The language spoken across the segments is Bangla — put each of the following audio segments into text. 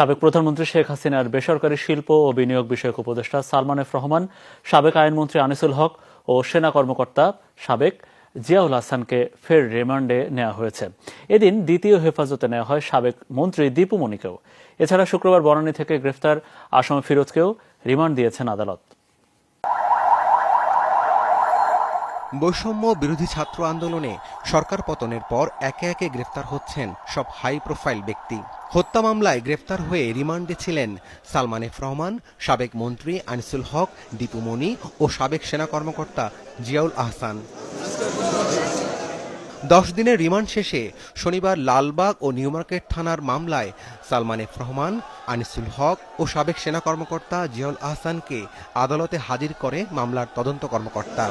সাবেক প্রধানমন্ত্রী শেখ হাসিনার বেসরকারি শিল্প ও বিনিয়োগ বিষয়ক উপদেষ্টা সালমান এফ রহমান, সাবেক আইনমন্ত্রী আনিসুল হক ও সেনা কর্মকর্তা সাবেক জিয়াউল হাসানকে ফের রিমান্ডে নেওয়া হয়েছে। এদিন দ্বিতীয় হেফাজতে নেওয়া হয় সাবেক মন্ত্রী দীপু মনিকেও। এছাড়া শুক্রবার বনানী থেকে গ্রেফতার আসামি ফিরোজকেও রিমান্ড দিয়েছেন আদালত। বৈষম্য বিরোধী ছাত্র আন্দোলনে সরকার পতনের পর একে একে গ্রেফতার হচ্ছেন সব হাই প্রোফাইল ব্যক্তি। হত্যা মামলায় গ্রেফতার হয়ে রিমান্ডে ছিলেন সালমান এফ রহমান, সাবেক মন্ত্রী আনিসুল হক দীপুমণি ও সাবেক সেনা কর্মকর্তা জিয়াউল আহসান। দশ দিনের রিমান্ড শেষে শনিবার লালবাগ ও নিউমার্কেট থানার মামলায় সালমান এফ রহমান, আনিসুল হক ও সাবেক সেনা কর্মকর্তা জিয়াউল আহসানকে আদালতে হাজির করে মামলার তদন্ত কর্মকর্তা।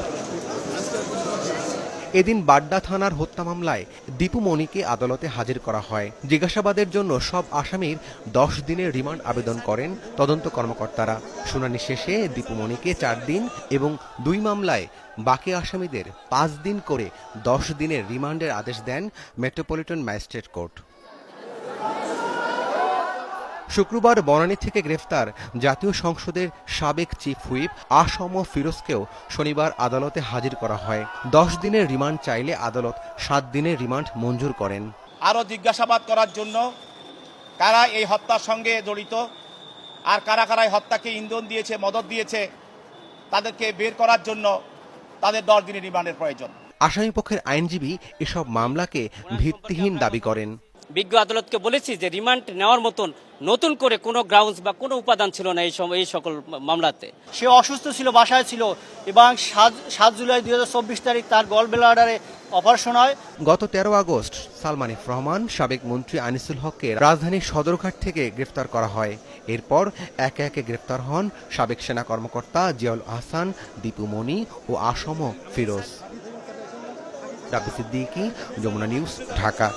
এদিন বাড্ডা থানার হত্যা মামলায় দীপু মণিকে আদালতে হাজির করা হয়। জিজ্ঞাসাবাদের জন্য সব আসামির দশ দিনের রিমান্ড আবেদন করেন তদন্ত কর্মকর্তারা। শুনানি শেষে দীপু মণিকে চার দিন এবং দুই মামলায় বাকি আসামিদের পাঁচ দিন করে দশ দিনের রিমান্ডের আদেশ দেন মেট্রোপলিটন ম্যাজিস্ট্রেট কোর্ট। শুক্রবার বনানী থেকে গ্রেফতার জাতীয় সংসদের সাবেক চিফ হুইপ আসম ফিরোজকেও শনিবার আদালতে হাজির করা হয়। দশ দিনের রিমান্ড চাইলে আদালত সাত দিনের রিমান্ড মঞ্জুর করেন। আরও জিজ্ঞাসাবাদ করার জন্য কারা এই হত্যার সঙ্গে জড়িত আর কারা কারা এই হত্যাকে ইন্ধন দিয়েছে মদত দিয়েছে তাদেরকে বের করার জন্য তাদের দশ দিনের রিমান্ডের প্রয়োজন। আসামিপক্ষের আইনজীবী এসব মামলাকে ভিত্তিহীন দাবি করেন। বিজ্ঞ আদালতকে বলেছি যে রিমান্ড নেওয়ার মতন নতুন করে কোনো গ্রাউন্ডস বা কোনো উপাদান ছিল না এই সম- এই সকল মামলাতে। সে অসুস্থ ছিল বাসায় ছিল এবং সাত সাত জুলাই দু হাজার চব্বিশ তারিখ তার গল ব্লাডারে অপারেশন হয়। গত তেরো আগস্ট সালমান রহমান সাবেক মন্ত্রী আনিসুল হককে রাজধানীর সদরঘাট থেকে গ্রেফতার করা হয়। এরপর একে একে গ্রেফতার হন সাবেক সেনা কর্মকর্তা জিয়াউল আহসান দীপু মনি ও আসম ফিরোজ। রাবি সিদ্দিকী যমুনা নিউজ ঢাকা।